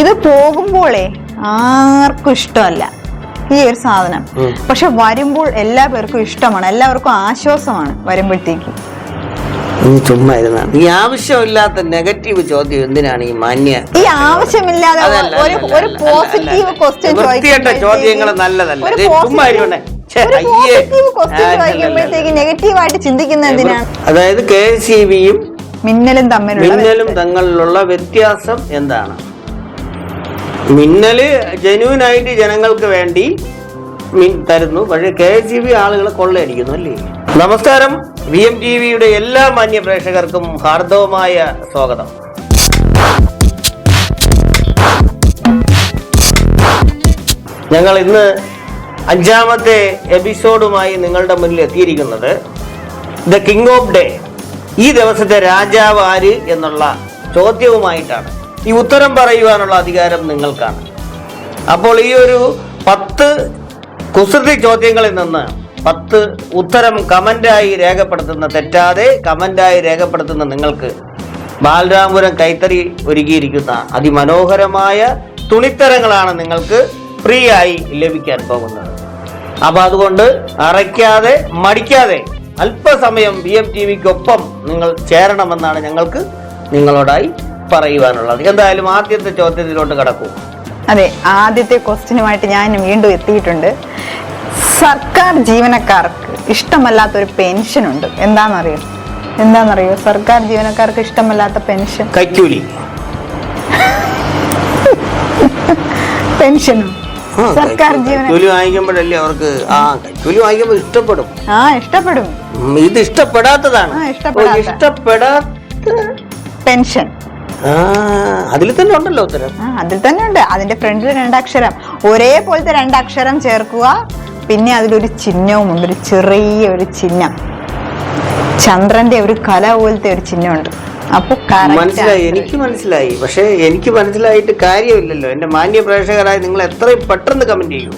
ഇത് പോകുമ്പോളേ ആർക്കും ഇഷ്ടമല്ല. ഈ ഒരു സാധനം. പക്ഷെ വരുമ്പോൾ എല്ലാ പേർക്കും ഇഷ്ടമാണ്. എല്ലാവർക്കും ആശ്വാസമാണ് വരുമ്പോഴത്തേക്ക്. ചുമ്മാ ഇരുന്നാണ് ഈ ആവശ്യമില്ലാത്ത നെഗറ്റീവ് ചോദ്യം എന്തിനാണ് ഈ മാന്യ ഈ ആവശ്യമില്ലാതെ ഒരു ഒരു പോസിറ്റീവ് ക്വസ്റ്റ്യൻ വൃത്തികെട്ട ചോദ്യങ്ങൾ നല്ലതല്ല. ചുമ്മാ ഇരുന്നേ. നെഗറ്റീവ് ആയിട്ട് ചിന്തിക്കുന്ന എന്തിനാണ് അതായത് കെ സി ബിയും മിന്നലും തമ്മിലുള്ള മിന്നലും. തങ്ങളിലുള്ള വ്യത്യാസം എന്താണ്? മിന്നൽ ജെന്യൂൻ ആയിട്ട് ജനങ്ങൾക്ക് വേണ്ടി മിൻ തരുന്നു. പക്ഷേ കെ എസ് ബി ആളുകളെ കൊള്ളയടിക്കുന്നു അല്ലേ? നമസ്കാരം. വി എം ടി വിയുടെ എല്ലാ മാന്യ പ്രേക്ഷകർക്കും ഹാർദവമായ സ്വാഗതം. ഞങ്ങൾ ഇന്ന് അഞ്ചാമത്തെ എപ്പിസോഡുമായി നിങ്ങളുടെ മുന്നിൽ എത്തിയിരിക്കുന്നത് ദ കിങ് ഓഫ് ഡേ ഈ ദിവസത്തെ രാജാവ് ആര് എന്നുള്ള ചോദ്യവുമായിട്ടാണ്. ഈ ഉത്തരം പറയുവാനുള്ള അധികാരം നിങ്ങൾക്കാണ്. അപ്പോൾ ഈ ഒരു പത്ത് കുസൃതി ചോദ്യങ്ങളിൽ നിന്ന് പത്ത് ഉത്തരം കമന്റായി രേഖപ്പെടുത്തുന്ന തെറ്റാതെ കമന്റായി രേഖപ്പെടുത്തുന്ന നിങ്ങൾക്ക് ബാലരാമപുരം കൈത്തറി ഒരുക്കിയിരിക്കുന്ന അതിമനോഹരമായ തുണിത്തരങ്ങളാണ് നിങ്ങൾക്ക് ഫ്രീ ആയി ലഭിക്കാൻ പോകുന്നത്. അപ്പോൾ അതുകൊണ്ട് അറയ്ക്കാതെ മടിക്കാതെ അല്പസമയം ബി എം ടി വിക്കൊപ്പം നിങ്ങൾ ചേരണമെന്നാണ് ഞങ്ങൾക്ക് നിങ്ങളോടായി പറയുവാനുള്ളത്. എന്തായാലും ആദ്യത്തെ ചോദ്യത്തിലോട്ട് കടക്കൂ. അതെ ആദ്യത്തെ ക്വസ്റ്റ്യനുമായിട്ട് ഞാൻ വീണ്ടും എത്തിയിട്ടുണ്ട്. സർക്കാർ ജീവനക്കാർക്ക് ഇഷ്ടമല്ലാത്ത ഒരു പെൻഷൻ ഉണ്ട് എന്താണെന്നറിയോ എന്താണെന്നറിയോ സർക്കാർ ജീവനക്കാർക്ക് ഇഷ്ടമല്ലാത്ത പെൻഷൻ? കൈക്കൂലി. പെൻഷൻ സർക്കാർ കൈക്കൂലി- ജീവന കൈക്കൂലി വാങ്ങിക്കുമ്പോഴല്ലേ അവർക്ക് ആ കൈക്കൂലി വാങ്ങിക്കുമ്പോൾ ഇഷ്ടപ്പെടും. ആ ഇഷ്ടപ്പെടും. ഇത് ഇഷ്ടപ്പെടാത്തതാണ്. ഇഷ്ടപ്പെടാത്ത. പെൻഷൻ. അതിൽ തന്നെ ഉണ്ടല്ലോ ഉത്തരം. ആ അതിൽ തന്നെ ഉണ്ട്. അതിന്റെ ഫ്രണ്ടിൽ രണ്ടക്ഷരം. ഒരേപോലത്തെ രണ്ടക്ഷരം ചേർക്കുക. പിന്നെ അതിലൊരു ചിഹ്നവും ഉണ്ട്. ഒരു ചെറിയ ഒരു ചിഹ്നം. ചന്ദ്രന്റെ ഒരു കല പോലത്തെ ഒരു ചിഹ്നമുണ്ട്. അപ്പൊ മനസ്സിലായി. എനിക്ക് മനസ്സിലായി. പക്ഷെ എനിക്ക് മനസ്സിലായിട്ട് കാര്യമില്ലല്ലോ. എന്റെ മാന്യ പ്രേക്ഷകരായി നിങ്ങൾ എത്രയും പെട്ടെന്ന് കമന്റ് ചെയ്യൂ.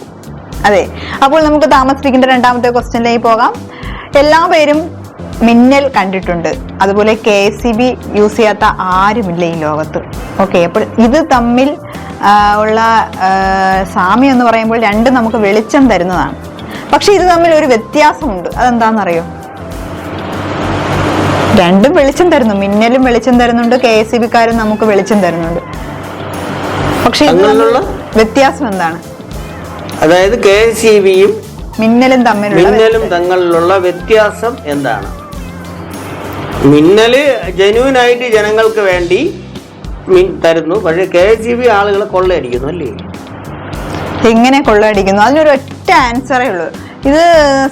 അതെ. അപ്പോൾ നമുക്ക് താമസിപ്പിക്കേണ്ട രണ്ടാമത്തെ ക്വസ്റ്റ്യനിലേക്ക് പോകാം. എല്ലാ പേരും മിന്നൽ കണ്ടിട്ടുണ്ട്. അതുപോലെ K S C B use ചെയ്യാത്ത ആരുമില്ല ഈ ലോകത്ത്. ഓക്കെ അപ്പോൾ ഇത് തമ്മിൽ ഉള്ള സാമ്യം എന്ന് പറയുമ്പോൾ രണ്ടും നമുക്ക് വെളിച്ചം തരുന്നതാണ്. പക്ഷെ ഇത് തമ്മിൽ ഒരു വ്യത്യാസമുണ്ട്. അതെന്താണെന്നറിയോ? രണ്ടും വെളിച്ചം തരുന്നു. മിന്നലും വെളിച്ചം തരുന്നുണ്ട്. കെ എസ് സി ബിക്കാരും നമുക്ക് വെളിച്ചം തരുന്നുണ്ട്. പക്ഷെ വ്യത്യാസം എന്താണ്? അതായത് കെ എസ് സി ബിയും മിന്നലും തമ്മിലുള്ള മിന്നലും തങ്ങളിലുള്ള വ്യത്യാസം എന്താണ്? മിന്നൽ ജെന്യൂൻ ആയിട്ട് ജനങ്ങൾക്ക് വേണ്ടി മിൻ തരുന്നു. പക്ഷേ കെ ജി ബി ആളുകളെ കൊള്ളയടിക്കുന്നു അല്ലേ? എങ്ങനെ കൊള്ളയടിക്കുന്നു? അതിനൊരു ഒറ്റ ആൻസറേ ഉള്ളൂ. ഇത്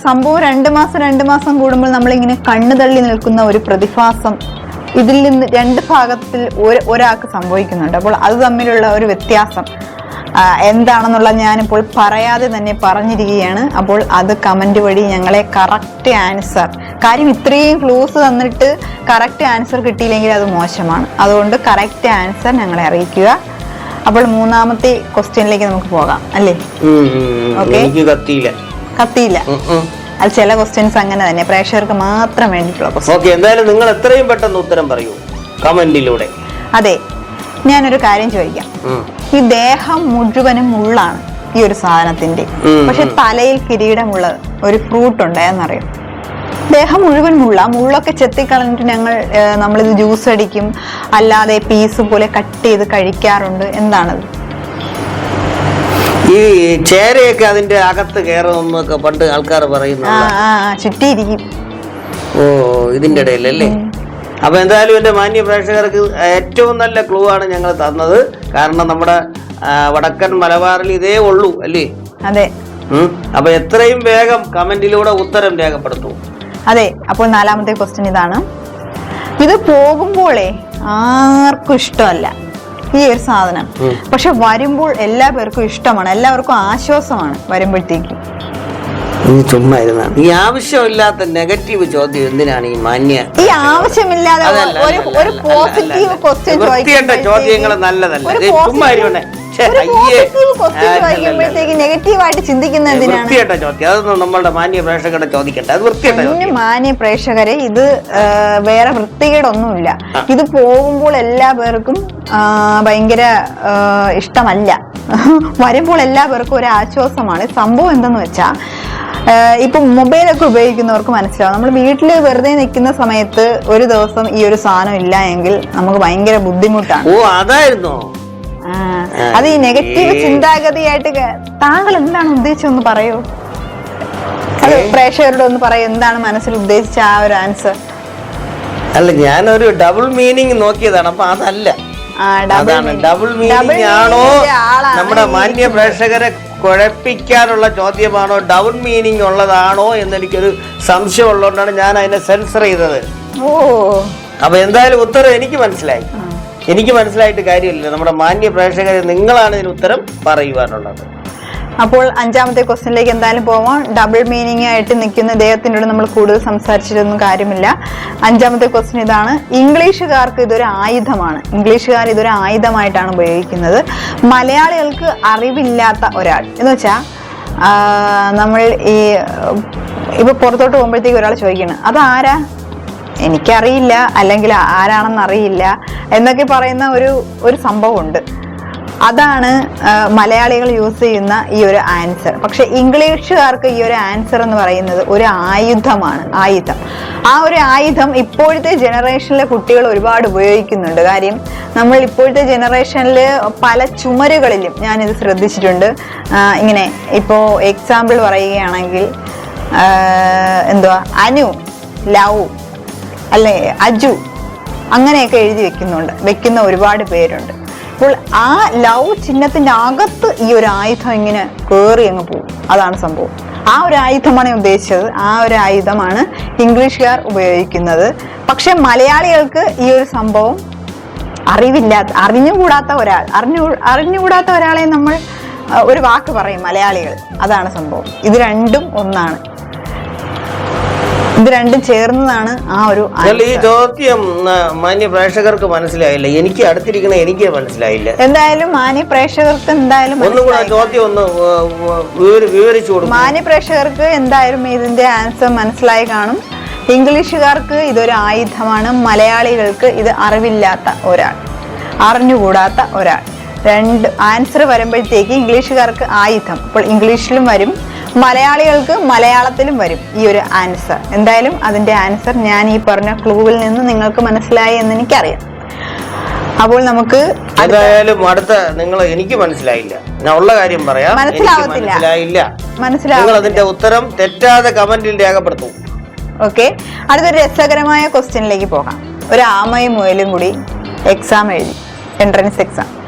സംഭവം രണ്ട് മാസം രണ്ട് മാസം കൂടുമ്പോൾ നമ്മളിങ്ങനെ കണ്ണു തള്ളി നിൽക്കുന്ന ഒരു പ്രതിഭാസം ഇതിൽ നിന്ന് രണ്ട് ഭാഗത്തിൽ ഒരു- ഒരാൾക്ക് സംഭവിക്കുന്നുണ്ട്. അപ്പോൾ അത് തമ്മിലുള്ള ഒരു വ്യത്യാസം എന്താണെന്നുള്ള ഞാനിപ്പോൾ പറയാതെ തന്നെ പറഞ്ഞിരിക്കുകയാണ്. അപ്പോൾ അത് കമന്റ് വഴി ഞങ്ങളെ കറക്റ്റ് ആൻസർ കാര്യം ഇത്രയും ക്ലൂസ് തന്നിട്ട് കറക്റ്റ് ആൻസർ കിട്ടിയില്ലെങ്കിൽ അത് മോശമാണ്. അതുകൊണ്ട് കറക്റ്റ് ആൻസർ ഞങ്ങളെ അറിയിക്കുക. അപ്പോൾ മൂന്നാമത്തെ ക്വസ്റ്റ്യനിലേക്ക് നമുക്ക് പോകാം അല്ലേ? ഓക്കെ കത്തിയില്ല. കത്തിയില്ല. അത് ചില ക്വസ്റ്റ്യൻസ് അങ്ങനെ തന്നെ. പ്രേക്ഷകർക്ക് മാത്രം വേണ്ടിയിട്ടുള്ള ക്വസ്റ്റ്യൻ എന്തായാലും നിങ്ങൾ എത്രയും പെട്ടെന്ന് ഉത്തരം പറയൂ കമന്റിലൂടെ. അതെ ഞാനൊരു കാര്യം ചോദിക്കാം. ഈ ദേഹം മുഴുവനും മുള്ളാണ് ഈ ഒരു സാധനത്തിന്റെ പക്ഷെ തലയിൽ കിരീടമുള്ള ഒരു ഫ്രൂട്ട് ഉണ്ടായെന്നറിയാം ദേഹം മുഴുവൻ മുള്ള. മുള്ളൊക്കെ ചെത്തിക്കളഞ്ഞിട്ട് ഞങ്ങൾ നമ്മളിത് ജ്യൂസ് അടിക്കും. അല്ലാതെ പീസ് പോലെ കട്ട് ചെയ്ത് കഴിക്കാറുണ്ട്. എന്താണത്? ഈ ചേരയൊക്കെ അതിന്റെ അകത്ത് കയറുന്നൊക്കെ പണ്ട് ആൾക്കാർ പറയുന്നു ചുറ്റിയിരിക്കും. ഓ ഇതിന്റെ ഇടയിലല്ലേ? അപ്പൊ എന്തായാലും എന്റെ മാന്യ പ്രേക്ഷകർക്ക് ഏറ്റവും നല്ല ക്ലൂ ആണ് ഞങ്ങൾ തന്നത്. കാരണം നമ്മുടെ വടക്കൻ മലബാറിൽ ഇതേ ഉള്ളൂ അല്ലേ? അതെ. അപ്പൊ എത്രയും വേഗം കമന്റിലൂടെ ഉത്തരം രേഖപ്പെടുത്തൂ. അതെ അപ്പോൾ നാലാമത്തെ ക്വസ്റ്റ്യൻ ഇതാണ്. ഇത് പോകുമ്പോഴേ ആർക്കും ഇഷ്ടമല്ല. ഈ ഒരു സാധനം. പക്ഷെ വരുമ്പോൾ എല്ലാ പേർക്കും ഇഷ്ടമാണ് എല്ലാവർക്കും ആശ്വാസമാണ് വരുമ്പോഴത്തേക്കും. ചുമ്മാ ഇരുന്നാ ഈ ആവശ്യമില്ലാത്ത നെഗറ്റീവ് ചോദ്യം എന്തിനാണ് ഈ മാന്യ ഈ ആവശ്യമില്ലാതെ ഒരു പോസിറ്റീവ് ചോദ്യങ്ങൾ നല്ലതല്ല. ചുമ്മാ ഇരുന്നേ നെഗറ്റീവായിട്ട് എന്തിനാണ്? വൃത്തിയായിട്ട ചോദ്യം അതൊന്നും നമ്മളുടെ മാന്യ പ്രേക്ഷകരുടെ ചോദിക്കട്ടെ അത് വൃത്തിയായിട്ട മാന്യ പ്രേക്ഷകരെ ഇത് വേറെ വൃത്തികേടൊന്നുമില്ല. ഇത് പോകുമ്പോൾ എല്ലാ പേർക്കും ഭയങ്കര ഇഷ്ടമല്ല. വരുമ്പോൾ എല്ലാ പേർക്കും ഒരു ആശ്വാസമാണ്. സംഭവം എന്തെന്ന് വെച്ചാൽ ഇപ്പൊ മൊബൈലൊക്കെ ഉപയോഗിക്കുന്നവർക്ക് മനസ്സിലാവും. നമ്മൾ വീട്ടിൽ വെറുതെ നിൽക്കുന്ന സമയത്ത് ഒരു ദിവസം ഈ ഒരു സാധനം ഇല്ല എങ്കിൽ നമുക്ക് ഭയങ്കര ബുദ്ധിമുട്ടാണ്. ഓ അതായിരുന്നോ. അത് ഈ നെഗറ്റീവ് ചിന്താഗതിയായിട്ട് താങ്കൾ എന്താണ് ഉദ്ദേശിച്ചൊന്ന് പറയൂ. അത് പ്രേക്ഷകരോട് ഒന്ന് പറയൂ എന്താണ് മനസ്സിൽ ഉദ്ദേശിച്ച ആ ഒരു ആൻസർ അല്ല ഞാനൊരു ഡബിൾ മീനിങ് നോക്കിയതാണ് അപ്പൊ അതല്ല. അതാണ് ഡബിൾ മീനിങ് ആണോ നമ്മുടെ മാന്യ പ്രേക്ഷകരെ കുഴപ്പിക്കാനുള്ള ചോദ്യമാണോ ഡബിൾ മീനിങ് ഉള്ളതാണോ എന്ന് എനിക്കൊരു സംശയം ഉള്ളതുകൊണ്ടാണ് ഞാൻ അതിനെ സെൻസർ ചെയ്തത്. അപ്പൊ എന്തായാലും ഉത്തരം എനിക്ക് മനസ്സിലായി. എനിക്ക് മനസ്സിലായിട്ട് കാര്യമില്ല. നമ്മുടെ മാന്യ പ്രേക്ഷകരെ നിങ്ങളാണ് ഇതിന് ഉത്തരം പറയുവാനുള്ളത്. അപ്പോൾ അഞ്ചാമത്തെ ക്വസ്റ്റ്യനിലേക്ക് എന്തായാലും പോവാം. ഡബിൾ മീനിങ് ആയിട്ട് നിൽക്കുന്ന ഇദ്ദേഹത്തിനോട് നമ്മൾ കൂടുതൽ സംസാരിച്ചിട്ടൊന്നും കാര്യമില്ല. അഞ്ചാമത്തെ ക്വസ്റ്റ്യൻ ഇതാണ്. ഇംഗ്ലീഷുകാർക്ക് ഇതൊരു ആയുധമാണ്. ഇംഗ്ലീഷുകാർ ഇതൊരു ആയുധമായിട്ടാണ് ഉപയോഗിക്കുന്നത്. മലയാളികൾക്ക് അറിവില്ലാത്ത ഒരാൾ. എന്ന് വെച്ചാൽ നമ്മൾ ഈ ഇപ്പൊ പുറത്തോട്ട് പോകുമ്പോഴത്തേക്ക് ഒരാൾ ചോദിക്കണം അതാരാ എനിക്കറിയില്ല അല്ലെങ്കിൽ ആരാണെന്ന് അറിയില്ല എന്നൊക്കെ പറയുന്ന ഒരു ഒരു സംഭവമുണ്ട്. അതാണ് മലയാളികൾ യൂസ് ചെയ്യുന്ന ഈ ഒരു ആൻസർ. പക്ഷെ ഇംഗ്ലീഷുകാർക്ക് ഈ ഒരു ആൻസർ എന്ന് പറയുന്നത് ഒരു ആയുധമാണ് ആയുധം. ആ ഒരു ആയുധം ഇപ്പോഴത്തെ ജനറേഷനിലെ കുട്ടികൾ ഒരുപാട് ഉപയോഗിക്കുന്നുണ്ട്. കാര്യം നമ്മൾ ഇപ്പോഴത്തെ ജനറേഷനിൽ പല ചുമരുകളിലും ഞാനിത് ശ്രദ്ധിച്ചിട്ടുണ്ട്. ഇങ്ങനെ ഇപ്പോൾ എക്സാമ്പിൾ പറയുകയാണെങ്കിൽ എന്തുവാ? അനു ലവ് അല്ലെ? അജു അങ്ങനെയൊക്കെ എഴുതി വെക്കുന്നുണ്ട്. വെക്കുന്ന ഒരുപാട് പേരുണ്ട്. അപ്പോൾ ആ ലവ് ചിഹ്നത്തിന്റെ അകത്ത് ഈ ഒരു ആയുധം ഇങ്ങനെ കയറി അങ്ങ് പോകും. അതാണ് സംഭവം. ആ ഒരു ആയുധമാണ് ഞാൻ ഉദ്ദേശിച്ചത്. ആ ഒരു ആയുധമാണ് ഇംഗ്ലീഷുകാർ ഉപയോഗിക്കുന്നത്. പക്ഷെ മലയാളികൾക്ക് ഈ ഒരു സംഭവം അറിവില്ലാത്ത അറിഞ്ഞുകൂടാത്ത ഒരാൾ അറിഞ്ഞു അറിഞ്ഞുകൂടാത്ത ഒരാളെ നമ്മൾ ഒരു വാക്ക് പറയും മലയാളികൾ. അതാണ് സംഭവം. ഇത് രണ്ടും ഒന്നാണ്. ഇത് രണ്ടും ചേർന്നതാണ് ആ ഒരു ഈ ചോദ്യം മാന്യ പ്രേക്ഷകർക്ക് മനസ്സിലായില്ല. എനിക്ക് അടുത്തിരിക്കണ എനിക്ക് മനസ്സിലായില്ല. എന്തായാലും മാന്യ പ്രേക്ഷകർക്ക് എന്തായാലും ഒന്നും കൂടെ ആ മനസ്സിലായി. ചോദ്യം ഒന്ന് വിവരിച്ചു കൊടുക്കും. മാന്യ പ്രേക്ഷകർക്ക് എന്തായാലും ഇതിന്റെ ആൻസർ മനസ്സിലായി കാണും. ഇംഗ്ലീഷുകാർക്ക് ഇതൊരു ആയുധമാണ്. മലയാളികൾക്ക് ഇത് അറിവില്ലാത്ത ഒരാൾ. അറിഞ്ഞുകൂടാത്ത ഒരാൾ. രണ്ട് ആൻസർ വരുമ്പോഴത്തേക്ക് ഇംഗ്ലീഷുകാർക്ക് ആയുധം. അപ്പോൾ ഇംഗ്ലീഷിലും വരും. മലയാളികൾക്ക് മലയാളത്തിലും വരും ഈ ഒരു ആൻസർ എന്തായാലും അതിന്റെ ആൻസർ ഞാൻ ഈ പറഞ്ഞ ക്ലൂവിൽ നിന്ന് നിങ്ങൾക്ക് മനസ്സിലായി എന്ന് എനിക്കറിയാം. അപ്പോൾ നമുക്ക് എന്തായാലും അടുത്ത നിങ്ങൾ എനിക്ക് മനസ്സിലായില്ല. ഞാൻ ഉള്ള കാര്യം പറയാം. മനസ്സിലാവത്തില്ല. മനസ്സിലാവും നിങ്ങൾ അതിന്റെ ഉത്തരം തെറ്റാതെ കമന്റിൽ രേഖപ്പെടുത്തും. ഓക്കെ. അടുത്തൊരു രസകരമായ ക്വസ്റ്റ്യനിലേക്ക് പോകാം. ഒരു ആമയും മുയലും കൂടി എക്സാം എഴുതി. എൻട്രൻസ് എക്സാം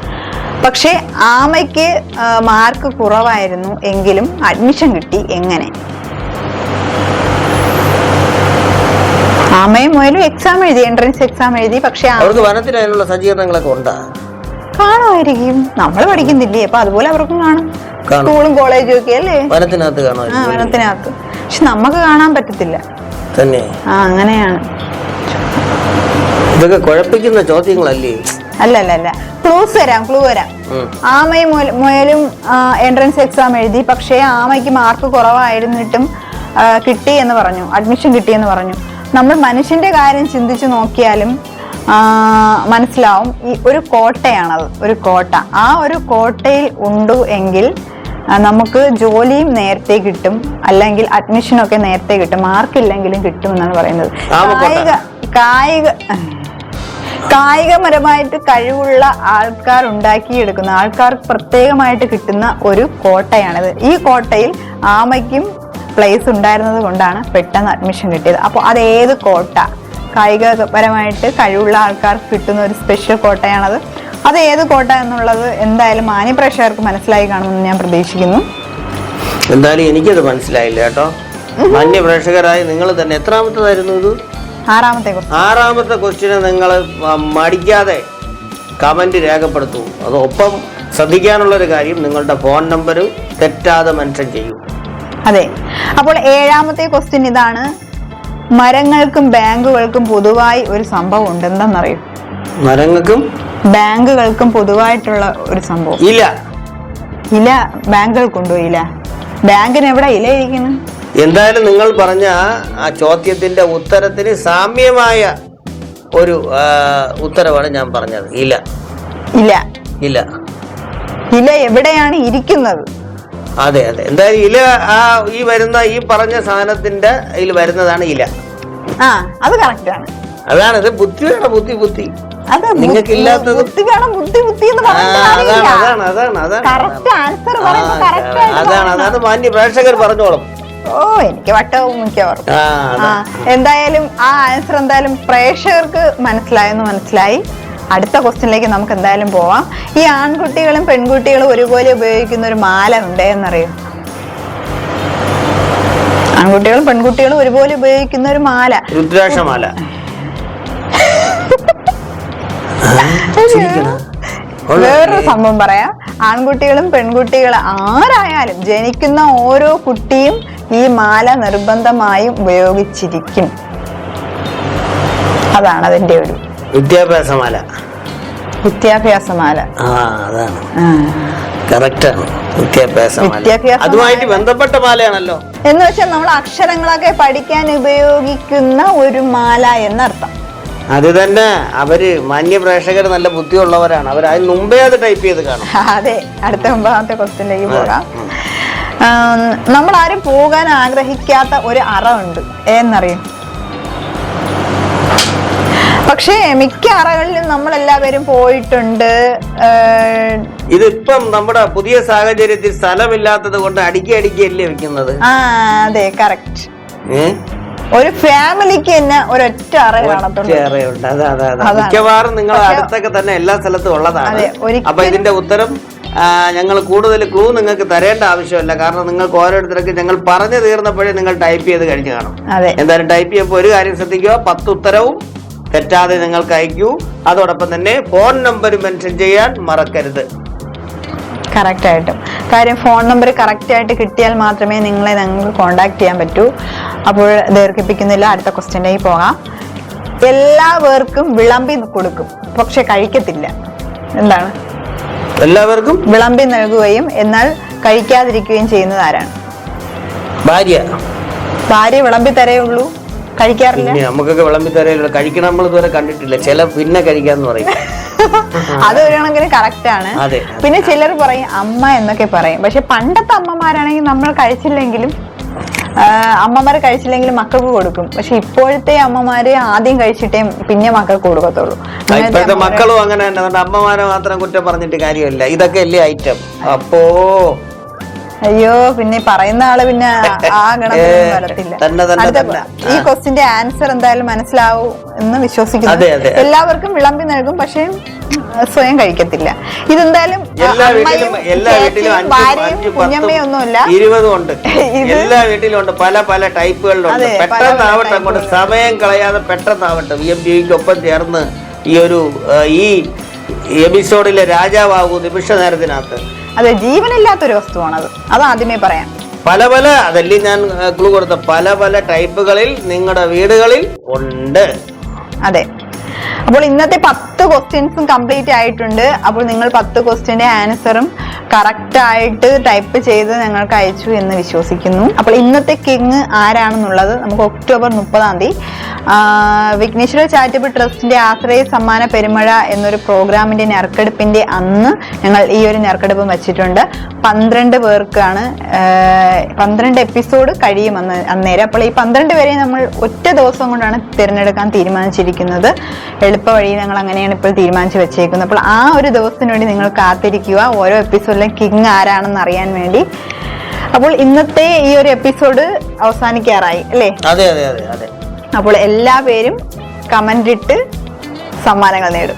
പക്ഷേ ആമയ്ക്ക് മാർക്ക് കുറവായിരുന്നു എങ്കിലും അഡ്മിഷൻ കിട്ടി എങ്ങനെ? ആമയും മുയലും എക്സാം എഴുതി എൻട്രൻസ് എക്സാം എഴുതി പക്ഷെ അവർക്ക് അതിനുള്ള സജ്ജീകരണങ്ങളൊക്കെ ഉണ്ടാ? കാണുമായിരിക്കും. നമ്മൾ പഠിക്കുന്നില്ലേ അപ്പൊ അതുപോലെ അവർക്കും കാണും. സ്കൂളും കോളേജും ഒക്കെ അല്ലേ? വനത്തിനകത്ത് വനത്തിനകത്ത്. പക്ഷെ നമുക്ക് കാണാൻ പറ്റത്തില്ല. തന്നെ. ആ അങ്ങനെയാണ്. ഇതൊക്കെ കുഴപ്പിക്കുന്ന ചോദ്യങ്ങളല്ലേ? അല്ല അല്ല അല്ല ക്ലൂസ് തരാം. ക്ലൂ തരാം ആമയും മുയലും എൻട്രൻസ് എക്സാം എഴുതി. പക്ഷേ ആമയ്ക്ക് മാർക്ക് കുറവായിരുന്നിട്ടും കിട്ടി എന്ന് പറഞ്ഞു. അഡ്മിഷൻ കിട്ടിയെന്ന് പറഞ്ഞു. നമ്മൾ മനുഷ്യന്റെ കാര്യം ചിന്തിച്ചു നോക്കിയാലും മനസ്സിലാവും. ഈ ഒരു കോട്ടയാണത്. ഒരു കോട്ട. ആ ഒരു കോട്ടയിൽ ഉണ്ടു എങ്കിൽ നമുക്ക് ജോലിയും നേരത്തെ കിട്ടും. അല്ലെങ്കിൽ അഡ്മിഷനൊക്കെ നേരത്തെ കിട്ടും. മാർക്കില്ലെങ്കിലും കിട്ടും എന്നാണ് പറയുന്നത്. കായിക കായിക കായികപരമായിട്ട് കഴിവുള്ള ആൾക്കാർ ഉണ്ടാക്കിയെടുക്കുന്ന ആൾക്കാർക്ക് പ്രത്യേകമായിട്ട് കിട്ടുന്ന ഒരു കോട്ടയാണിത്. ഈ കോട്ടയിൽ ആമയ്ക്കും പ്ലേസ് ഉണ്ടായിരുന്നത് കൊണ്ടാണ് പെട്ടെന്ന് അഡ്മിഷൻ കിട്ടിയത്. അപ്പോൾ അത് ഏത് കോട്ട? കായികപരമായിട്ട് കഴിവുള്ള ആൾക്കാർക്ക് കിട്ടുന്ന ഒരു സ്പെഷ്യൽ കോട്ടയാണത്. അത് ഏത് കോട്ട എന്നുള്ളത് എന്തായാലും മാന്യ മാന്യപ്രേക്ഷകർക്ക് മനസ്സിലായി കാണുമെന്ന് ഞാൻ പ്രതീക്ഷിക്കുന്നു. എന്തായാലും എനിക്കത് മനസ്സിലായില്ല കേട്ടോ. മാന്യ പ്രേക്ഷകരായി നിങ്ങൾ തന്നെ. എത്രാമത്തതായിരുന്നു ഇത്? ആറാമത്തെ. ആറാമത്തെ ക്വസ്റ്റിന് നിങ്ങൾ മടിക്കാതെ കമന്റ് രേഖപ്പെടുത്തൂ. അതൊപ്പം ശ്രദ്ധിക്കാനുള്ള ഒരു കാര്യം നിങ്ങളുടെ ഫോൺ നമ്പർ തെറ്റാതെ മെൻഷൻ ചെയ്യൂ. അതെ. അപ്പോൾ ഏഴാമത്തെ ക്വസ്റ്റ്യൻ ഇതാണ് മരങ്ങൾക്കും ബാങ്കുകൾക്കും പൊതുവായി ഒരു സംഭവം ഉണ്ടെന്നറിയൂ. മരങ്ങൾക്കും? ബാങ്കുകൾക്കും പൊതുവായിട്ടുള്ള ഒരു സംഭവം. ഇല്ല ഇല്ല ബാങ്കുകൾക്കുണ്ടോ ഇല. ബാങ്കിന് എവിടെ ഇല ഇരിക്കുന്നു? എന്തായാലും നിങ്ങൾ പറഞ്ഞ ആ ചോദ്യത്തിന്റെ ഉത്തരത്തിന് സാമ്യമായ ഒരു ഉത്തരവാണ് ഞാൻ പറഞ്ഞത്. ഇല്ല ഇല്ല ഇല്ല ഇല എവിടെയാണ് ഇരിക്കുന്നത്? അതെ അതെ. എന്തായാലും ഇല ആ ഈ വരുന്ന ഈ പറഞ്ഞ സാധനത്തിന്റെ ഇതിൽ വരുന്നതാണ് ഇല. ആ അത് കറക്റ്റ് ആണ്. അതാണ് ഇത് ബുദ്ധി വേണം ബുദ്ധി ബുദ്ധി. നിങ്ങൾക്ക് ഇല്ലാത്തത് ബുദ്ധി വേണം ബുദ്ധി ബുദ്ധി എന്ന് ആ, അതാണ് അതാണ് അതാണ്. അതാണ് അതാണ്. മാന്യ പ്രേക്ഷകർ പറഞ്ഞോളും. ഓ എനിക്ക് വട്ടവും മിക്കവാറും എന്തായാലും ആ ആൻസർ എന്തായാലും പ്രേക്ഷകർക്ക് മനസ്സിലായെന്ന് മനസ്സിലായി. അടുത്ത ക്വസ്റ്റ്യനിലേക്ക് നമുക്ക് എന്തായാലും പോവാം. ഈ ആൺകുട്ടികളും പെൺകുട്ടികളും ഒരുപോലെ ഉപയോഗിക്കുന്ന ഒരു മാല ഉണ്ട് എന്നറിയോ ആൺകുട്ടികളും പെൺകുട്ടികളും ഒരുപോലെ ഉപയോഗിക്കുന്ന ഒരു മാല. രുദ്രാക്ഷമാല വേറൊരു സംഭവം പറയാം. ആൺകുട്ടികളും പെൺകുട്ടികളും ആരായാലും ജനിക്കുന്ന ഓരോ കുട്ടിയും ഈ മാല നിർബന്ധമായും ഉപയോഗിച്ചിരിക്കും. അതാണ് അതിന്റെ ഒരു വിദ്യാഭ്യാസമാല. വിദ്യാഭ്യാസ മാല ആ അതാണ്. ആ. കറക്റ്റാണ്. വിദ്യാഭ്യാസമാല. വിദ്യാഭ്യാസ അതുമായിട്ട് ബന്ധപ്പെട്ട മാലയാണല്ലോ. എന്ന് വെച്ചാൽ നമ്മൾ അക്ഷരങ്ങളൊക്കെ പഠിക്കാൻ ഉപയോഗിക്കുന്ന ഒരു മാല എന്നർത്ഥം. അത് തന്നെ അവർ മാന്യ പ്രേക്ഷകർ നല്ല ബുദ്ധിയുള്ളവരാണ്. അവർ അതിന് മുമ്പേ അത് ടൈപ്പ് ചെയ്ത് കാണും. അതെ അടുത്ത ഒമ്പതാമത്തെ ക്വസ്റ്റ്യനിലേക്ക് പോകാം. നമ്മൾ ആരും പോകാൻ ആഗ്രഹിക്കാത്ത ഒരു അറ ഉണ്ട്. എന്നറിയും. പക്ഷേ മിക്ക അറകളിലും നമ്മൾ എല്ലാവരും പോയിട്ടുണ്ട് ഇതിപ്പം നമ്മുടെ പുതിയ സാഹചര്യത്തിൽ സ്ഥലമില്ലാത്തത് കൊണ്ട് അടുക്കി അടുക്കിയല്ലേ വെക്കുന്നത്? ആ അതെ കറക്റ്റ് ഒരു ഫാമിലിക്ക് തന്നെ ഒരൊറ്റ അറ കാണത്തുള്ളൂ. അതെ. മിക്കവാറും നിങ്ങൾ അടുത്തൊക്കെ തന്നെ എല്ലാ സ്ഥലത്തും ഉള്ളതാണ്. അപ്പൊ ഇതിന്റെ ഉത്തരം? ഞങ്ങൾ കൂടുതൽ ക്ലൂ നിങ്ങൾക്ക് തരേണ്ട ആവശ്യമില്ല. കാരണം നിങ്ങൾക്ക് ഓരോരുത്തർക്ക് ഞങ്ങൾ പറഞ്ഞു തീർന്നപ്പോഴേ നിങ്ങൾ ടൈപ്പ് ചെയ്ത് കഴിഞ്ഞു കാണും. എന്തായാലും ടൈപ്പ് ചെയ്യുമ്പോൾ ഒരു കാര്യം ശ്രദ്ധിക്കുക. പത്ത് ഉത്തരവും തെറ്റാതെ നിങ്ങൾക്ക് അയക്കൂ. അതോടൊപ്പം തന്നെ ഫോൺ നമ്പർ മെൻഷൻ ചെയ്യാൻ മറക്കരുത്. കറക്റ്റ് ആയിട്ടും. കാര്യം ഫോൺ നമ്പർ കറക്റ്റ് ആയിട്ട് കിട്ടിയാൽ മാത്രമേ നിങ്ങളെ ഞങ്ങൾ കോണ്ടാക്ട് ചെയ്യാൻ പറ്റൂ. അപ്പോൾ ദീർഘിപ്പിക്കുന്നില്ല. അടുത്ത ക്വസ്റ്റ്യനിലേക്ക് പോകാം. എല്ലാവർക്കും വിളമ്പി കൊടുക്കും. പക്ഷെ കഴിക്കത്തില്ല. എന്താണ്? എല്ലാവർക്കും വിളമ്പി നൽകുകയും എന്നാൽ കഴിക്കാതിരിക്കുകയും ചെയ്യുന്നത് ആരാണ്? ഭാര്യ. ഭാര്യ വിളമ്പി തരേ കഴിക്കാറില്ല? നമുക്കൊക്കെ വിളമ്പി തരയില്ല കഴിക്കണം നമ്മൾ ഇതുവരെ കണ്ടിട്ടില്ല. ചില പിന്നെ കഴിക്കാന്ന് പറയും. അത് ഒരു കണക്കിന് കറക്റ്റ് ആണ് പിന്നെ ചിലർ പറയും അമ്മ എന്നൊക്കെ പറയും. പക്ഷെ പണ്ടത്തെ അമ്മമാരാണെങ്കിൽ നമ്മൾ കഴിച്ചില്ലെങ്കിലും അമ്മമാർ കഴിച്ചില്ലെങ്കിൽ മക്കൾക്ക് കൊടുക്കും. പക്ഷെ ഇപ്പോഴത്തെ അമ്മമാര് ആദ്യം കഴിച്ചിട്ടേ പിന്നെ മക്കൾക്ക് കൊടുക്കത്തുള്ളൂ. ഇപ്പോഴത്തെ മക്കളും അങ്ങനെ തന്നെ. അമ്മമാരെ മാത്രം കുറ്റം പറഞ്ഞിട്ട് കാര്യമില്ല. ഇതൊക്കെ അല്ലേ ഐറ്റം അപ്പോ അയ്യോ പിന്നെ പറയുന്ന ആൾ പിന്നെ ആ വരത്തില്ല. തന്നെ, ഈ ക്വസ്റ്റിന്റെ ആൻസർ എന്തായാലും മനസ്സിലാവും എന്ന് വിശ്വസിക്കുന്നു. എല്ലാവർക്കും വിളമ്പി നൽകും പക്ഷേ സ്വയം കഴിക്കത്തില്ല. ഇതെന്തായാലും എല്ലാ വീട്ടിലും എല്ലാ വീട്ടിലും ചേച്ചിയും അഞ്ചും ഭാര്യയും കുഞ്ഞമ്മയും ഒന്നുമില്ല പത്തും ഇരുപതും ഉണ്ട് എല്ലാ വീട്ടിലും ഉണ്ട് പല പല ടൈപ്പുകളിലുണ്ട് പെട്ടെന്നാവട്ടെ അങ്ങോട്ട് സമയം കളയാതെ പെട്ടെന്നാവട്ടെ. വി എം ടിവിക്കൊപ്പം ചേർന്ന് ഈ ഒരു ഈ എപ്പിസോഡിലെ രാജാവാകൂ നിമിഷ നേരത്തിനകത്ത് അതെ ജീവനില്ലാത്തൊരു വസ്തുവാണത്. അത് ആദ്യമേ പറയാം. പല പല അതല്ലേ ഞാൻ ക്ലൂ കൊടുത്ത പല പല ടൈപ്പുകളിൽ നിങ്ങളുടെ വീടുകളിൽ ഉണ്ട്. അതെ. അപ്പോൾ ഇന്നത്തെ പത്ത് ക്വസ്റ്റ്യൻസും കംപ്ലീറ്റ് ആയിട്ടുണ്ട്. അപ്പോൾ നിങ്ങൾ പത്ത് ക്വസ്റ്റ്യന്റെ ആൻസറും കറക്റ്റ് ആയിട്ട് ടൈപ്പ് ചെയ്ത് ഞങ്ങൾക്ക് അയച്ചു എന്ന് വിശ്വസിക്കുന്നു. അപ്പോൾ ഇന്നത്തെ കിങ് ആരാണെന്നുള്ളത് നമുക്ക് ഒക്ടോബർ മുപ്പതാം തീയതി. വിഘ്നേശ്വര ചാരിറ്റബിൾ ട്രസ്റ്റിന്റെ ആശ്രയ സമ്മാന പെരുമഴ എന്നൊരു പ്രോഗ്രാമിന്റെ നറുക്കെടുപ്പിന്റെ അന്ന് ഞങ്ങൾ ഈ ഒരു നറുക്കെടുപ്പ് വെച്ചിട്ടുണ്ട്. പന്ത്രണ്ട് പേർക്കാണ് പന്ത്രണ്ട് എപ്പിസോഡ് കഴിയും അന്ന് അന്നേരം. അപ്പോൾ ഈ പന്ത്രണ്ട് പേരെ നമ്മൾ ഒറ്റ ദിവസം കൊണ്ടാണ് തിരഞ്ഞെടുക്കാൻ തീരുമാനിച്ചിരിക്കുന്നത്. എളുപ്പ വഴി ഞങ്ങൾ അങ്ങനെയാണ് ഇപ്പോൾ തീരുമാനിച്ചു വെച്ചേക്കുന്നത്. അപ്പോൾ ആ ഒരു ദിവസത്തിന് വേണ്ടി നിങ്ങൾ കാത്തിരിക്കുക. ഓരോ എപ്പിസോഡിലും കിങ് ആരാണെന്ന് അറിയാൻ വേണ്ടി. അപ്പോൾ ഇന്നത്തെ ഈ ഒരു എപ്പിസോഡ് അവസാനിക്കാറായി അല്ലേ? അതെ അതെ അതെ അതെ. അപ്പോൾ എല്ലാ പേരും കമന്റ് ഇട്ട് സമ്മാനങ്ങൾ നേടും.